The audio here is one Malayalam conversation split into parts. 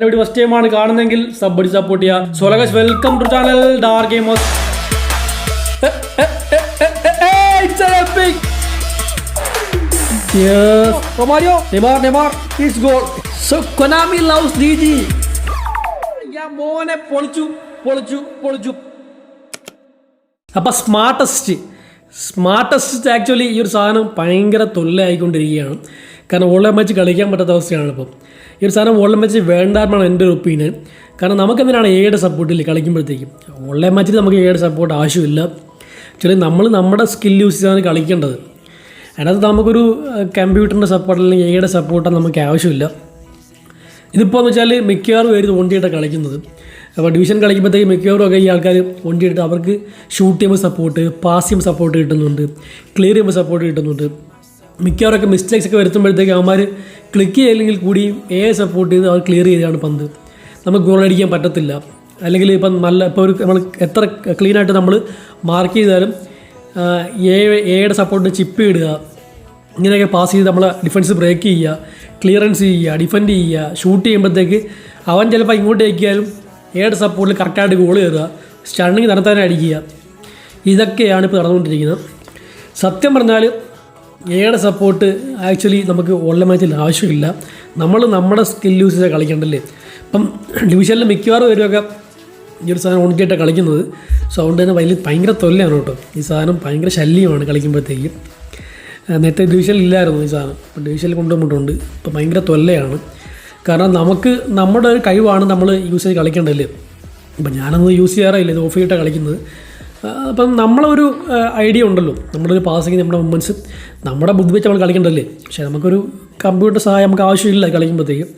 എന്റെ വീഡിയോ ഫസ്റ്റ് ടൈമാണ് കാണുന്നെങ്കിൽ സബ് അടി സപ്പോർട്ട് ചെയ്യുക so guys welcome to channel dark gamers! Yes. Romario, Neymar, Neymar, it's goal. So Konami loves DG. ഞാൻ മോനെ പൊളിച്ചു പൊളിച്ചു പൊളിച്ചു അപ്പം സ്മാർട്ടസ്റ്റ് സ്മാർട്ടസ്റ്റ് ആക്ച്വലി ഈ ഒരു സാധനം ഭയങ്കര തൊല്ലായിക്കൊണ്ടിരിക്കുകയാണ് കാരണം ഓൺലൈൻ മാച്ച് കളിക്കാൻ പറ്റാത്ത അവസ്ഥയാണ് ഇപ്പം ഈ ഒരു സാധനം ഓൺലൈൻ മാച്ച് വേണ്ടാന്നാണ് എന്റെ ഒരു ഒപ്പീനിയൻ കാരണം നമുക്ക് എന്തിനാണ് എയുടെ സപ്പോർട്ടിൽ കളിക്കുമ്പോഴത്തേക്കും. ഓൺലൈൻ മാച്ചിൽ നമുക്ക് എയുടെ സപ്പോർട്ട് ആവശ്യമില്ല. ചില നമ്മൾ നമ്മുടെ സ്കിൽ യൂസ് ചെയ്താണ് കളിക്കേണ്ടത്. അതിനകത്ത് നമുക്കൊരു കമ്പ്യൂട്ടറിന്റെ സപ്പോർട്ട് അല്ലെങ്കിൽ എയുടെ സപ്പോർട്ട് നമുക്ക് ആവശ്യമില്ല. ഇതിപ്പോൾ എന്ന് വെച്ചാൽ മിക്കവാറും പേര് വണ്ടിയായിട്ട് കളിക്കുന്നത്. അപ്പോൾ ഡിവിഷൻ കളിക്കുമ്പോഴത്തേക്ക് മിക്കവാറും ഒക്കെ ഈ ആൾക്കാർ വണ്ടിയിട്ട് അവർക്ക് ഷൂട്ട് ചെയ്യുമ്പോൾ സപ്പോർട്ട് പാസ് ചെയ്യുമ്പോൾ സപ്പോർട്ട് കിട്ടുന്നുണ്ട്. ക്ലിയർ ചെയ്യുമ്പോൾ സപ്പോർട്ട് കിട്ടുന്നുണ്ട്. മിക്കവാറൊക്കെ മിസ്റ്റേക്സ് ഒക്കെ വരുത്തുമ്പോഴത്തേക്ക് അവന്മാർ ക്ലിക്ക് ചെയ്യില്ലെങ്കിൽ കൂടിയും എ സപ്പോർട്ട് ചെയ്ത് അവർ ക്ലിയർ ചെയ്താണ് പന്ത്. നമുക്ക് ഗോൾ അടിക്കാൻ പറ്റത്തില്ല. അല്ലെങ്കിൽ ഇപ്പം നല്ല ഇപ്പോൾ ഒരു നമ്മൾ എത്ര ക്ലീനായിട്ട് നമ്മൾ മാർക്ക് ചെയ്താലും എ എയുടെ സപ്പോർട്ട് ചിപ്പ് ഇടുക. ഇങ്ങനെയൊക്കെ പാസ് ചെയ്ത് നമ്മളെ ഡിഫൻസ് ബ്രേക്ക് ചെയ്യുക. ക്ലിയറൻസ് ചെയ്യുക ഡിഫെൻഡ് ചെയ്യുക ഷൂട്ട് ചെയ്യുമ്പോഴത്തേക്ക് അവൻ ചിലപ്പോൾ ഇങ്ങോട്ട് അയക്കിയാലും എയുടെ സപ്പോർട്ടിൽ കറക്റ്റായിട്ട് ഗോൾ കയറുക. സ്റ്റണ്ണിങ് നടത്താൻ അടിക്കുക ഇതൊക്കെയാണ് ഇപ്പോൾ നടന്നുകൊണ്ടിരിക്കുന്നത്. സത്യം പറഞ്ഞാൽ ഏടെ സപ്പോർട്ട് ആക്ച്വലി നമുക്ക് ഓൺലൈൻ മാച്ചിൽ ആവശ്യമില്ല. നമ്മൾ നമ്മുടെ സ്കിൽ യൂസ് ചെയ്താൽ കളിക്കണ്ടല്ലേ? ഇപ്പം ഡിവിഷനിൽ മിക്കവാറും പേരൊക്കെ ഈ ഒരു സാധനം ഓണിക്കായിട്ടാണ് കളിക്കുന്നത്. സോ അതുകൊണ്ട് തന്നെ വലിയ ഭയങ്കര തൊല്ലയാണ് കേട്ടോ. ഈ സാധനം ഭയങ്കര ശല്യമാണ് കളിക്കുമ്പോഴത്തേക്കും. നേരത്തെ ഡിവിഷനിൽ ഇല്ലായിരുന്നു ഈ സാധനം. ഇപ്പം ഡിവിഷനിൽ കൊണ്ടുവന്നിട്ടുണ്ട് ഇപ്പം ഭയങ്കര തൊല്ലയാണ്. കാരണം നമുക്ക് നമ്മുടെ ഒരു കഴിവാണ് നമ്മൾ യൂസ് ചെയ്ത് കളിക്കേണ്ടതല്ലേ ഇപ്പം ഞാനൊന്നും യൂസ് ചെയ്യാറില്ല ഇത് ഓഫ് ചെയ്തിട്ടാണ് കളിക്കുന്നത്. അപ്പം നമ്മളൊരു ഐഡിയ ഉണ്ടല്ലോ. നമ്മുടെ ഒരു പാസിങ് നമ്മുടെ മൂമെന്റ്സ് നമ്മുടെ ബുദ്ധി വെച്ച് നമ്മൾ കളിക്കേണ്ടല്ലേ പക്ഷേ നമുക്കൊരു കമ്പ്യൂട്ടർ സഹായം നമുക്ക് ആവശ്യമില്ല കളിക്കുമ്പോഴത്തേക്കും.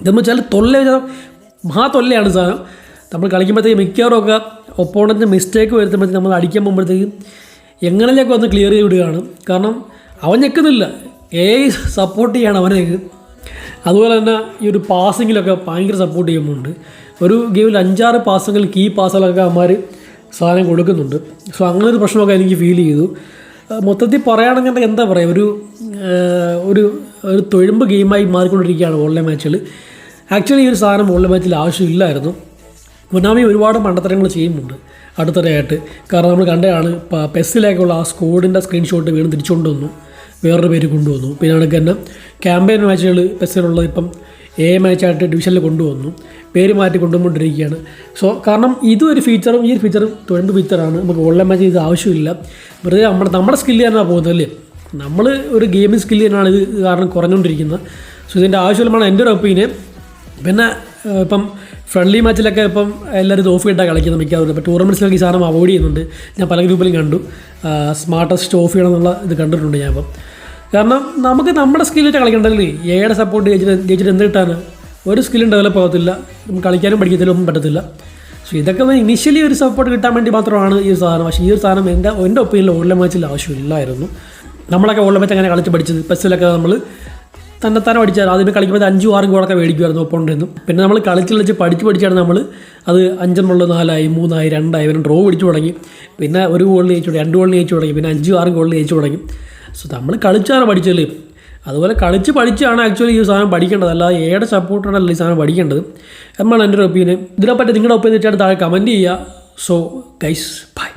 ഇതെന്ന് വെച്ചാൽ തൊല്ല മഹാ തൊല്ലയാണ് സാധനം. നമ്മൾ കളിക്കുമ്പോഴത്തേക്ക് മിക്കവാറും ഒക്കെ ഒപ്പോണന്റ് മിസ്റ്റേക്ക് വരുത്തുമ്പോഴത്തേക്ക് നമ്മൾ അടിക്കാൻ പോകുമ്പോഴത്തേക്കും എങ്ങനെയൊക്കെ ഒന്ന് ക്ലിയർ ചെയ്ത് വിടുകയാണ്. കാരണം അവൻ ഞെക്കുന്നില്ല. ഏ സപ്പോർട്ട് ചെയ്യാണ് അവനെ. അതുപോലെ തന്നെ ഈ ഒരു പാസിങ്ങിലൊക്കെ ഭയങ്കര സപ്പോർട്ട് ചെയ്യുന്നുണ്ട്. ഒരു ഗെയിമിൽ അഞ്ചാറ് പാസങ്ങൾ കീ പാസുകളൊക്കെ അവന്മാർ സാധനം കൊടുക്കുന്നുണ്ട്. സോ അങ്ങനെ ഒരു പ്രശ്നമൊക്കെ എനിക്ക് ഫീൽ ചെയ്തു. മൊത്തത്തിൽ പറയുകയാണെങ്കിൽ എന്താ പറയുക ഒരു ഒരു ഒരു തൊഴുമ്പ് ഗെയിമായി മാറിക്കൊണ്ടിരിക്കുകയാണ് ഓൺലൈൻ മാച്ചുകൾ ആക്ച്വലി ഈ ഒരു സാധനം ഓൺലൈൻ മാച്ചിൽ ആവശ്യമില്ലായിരുന്നു. മുന്നാമി ഒരുപാട് മണ്ടത്തരങ്ങൾ ചെയ്യുന്നുണ്ട് അടുത്തിടെയായിട്ട്. കാരണം നമ്മൾ കണ്ടതാണ് പെസ്സിലേക്കുള്ള ആ സ്കോഡിന്റെ സ്ക്രീൻഷോട്ട് വീണ്ടും തിരിച്ചുകൊണ്ടുവന്നു. വേറൊരു പേര് കൊണ്ടുവന്നു. പിന്നെ കണക്ക് തന്നെ ക്യാമ്പയിൻ മാച്ചുകൾ പെസ്സിലുള്ളത് ഇപ്പം എ മാച്ചായിട്ട് ഡിവിഷനിൽ കൊണ്ടുവന്നു. പേര് മാറ്റി കൊണ്ടുവന്നുകൊണ്ടിരിക്കുകയാണ്. സോ കാരണം ഇതും ഒരു ഫീച്ചറും ഈ ഒരു ഫീച്ചറും തൊഴിൽ ഫീച്ചറാണ് നമുക്ക് ഓൺലൈൻ മാച്ച് ഇത് ആവശ്യമില്ല. വെറുതെ നമ്മുടെ നമ്മുടെ സ്കില്ല് തന്നെയാണ് പോകുന്നത് അല്ലേ? നമ്മൾ ഒരു ഗെയിമിംഗ് സ്കില്ല് തന്നെയാണ് ഇത് കാരണം കുറഞ്ഞുകൊണ്ടിരിക്കുന്നത്. സോ ഇതിന്റെ ആവശ്യമാണ് എന്റെ ഒരു ഒപ്പീനിയൻ പിന്നെ ഇപ്പം ഫ്രണ്ട്ലി മാച്ചിലൊക്കെ ഇപ്പം എല്ലാവരും ഇത് ഓഫ് ചെയ്തിട്ടാണ് കളിക്കുന്നത് മിക്കവാറും. ഇപ്പോൾ ടൂർണമെന്റ്സിലൊക്കെ ഈ സാധനം അവോയ്ഡ് ചെയ്യുന്നുണ്ട്. ഞാൻ പല ഗ്രൂപ്പിലും കണ്ടു. സ്മാർട്ടസ്റ്റ് ഓഫ് ചെയ്യണം എന്നുള്ള ഇത് കണ്ടിട്ടുണ്ട് ഞാൻ ഇപ്പം. കാരണം നമുക്ക് നമ്മുടെ സ്കില്ലിട്ട് കളിക്കണ്ടല്ലേ ഏടെ സപ്പോർട്ട് ജയിച്ചിട്ട് ജയിച്ചിട്ട് എന്ത് കിട്ടാൻ? ഒരു സ്കില്ലും ഡെവലപ്പ് ആകത്തില്ല കളിക്കാനും പഠിക്കത്തില്ല ഒന്നും പറ്റത്തില്ല. സോ ഇതൊക്കെ ഇനിഷ്യലി ഒരു സപ്പോർട്ട് കിട്ടാൻ വേണ്ടി മാത്രമാണ് ഈ ഒരു സാധനം. പക്ഷേ ഈ ഒരു സാധനം എന്റെ എന്റെ ഒപ്പീനിയനിൽ ഓൺലൈൻ മാച്ചിൽ ആവശ്യമില്ലായിരുന്നു. നമ്മളൊക്കെ ഓൺലൈൻ മാച്ച് അങ്ങനെ കളിച്ച് പഠിച്ചത്. പെസ്സിലൊക്കെ നമ്മൾ തന്നെ തന്നെ പഠിച്ചാൽ ആദ്യമേ കളിക്കുമ്പോൾ അഞ്ചും ആറും ഗോളൊക്കെ മേടിക്കുമായിരുന്നു ഒപ്പമുണ്ടെന്നും പിന്നെ നമ്മൾ കളിച്ച് കളിച്ച് പഠിച്ച് പഠിച്ചാണ് നമ്മൾ അത് അഞ്ചെണ്ണുള്ള നാലായി മൂന്നായി രണ്ടായി പിന്നെ ഡ്രോ പിടിച്ചു തുടങ്ങി. പിന്നെ ഒരു ഗോളിന് ജയിച്ചു തുടങ്ങി. രണ്ട് ഗോളിന് ജയിച്ചു തുടങ്ങി. പിന്നെ അഞ്ചും ആറും ഗോളിന് ജയിച്ചു തുടങ്ങി. സോ നമ്മൾ കളിച്ചാണ് പഠിച്ചല്ലേ അതുപോലെ കളിച്ച് പഠിച്ചാണ് ആക്ച്വലി ഈ സാധനം പഠിക്കേണ്ടത്. അല്ലാതെ ഏടെ സപ്പോർട്ടാണല്ല ഈ സാധനം പഠിക്കേണ്ടത്? എന്നാണ് എന്റെ ഒരു ഒപ്പീനിയൻ ഇതിനെപ്പറ്റി നിങ്ങളുടെ ഒപ്പീനിയൻ വെച്ചാൽ താഴെ കമന്റ് ചെയ്യുക. So guys bye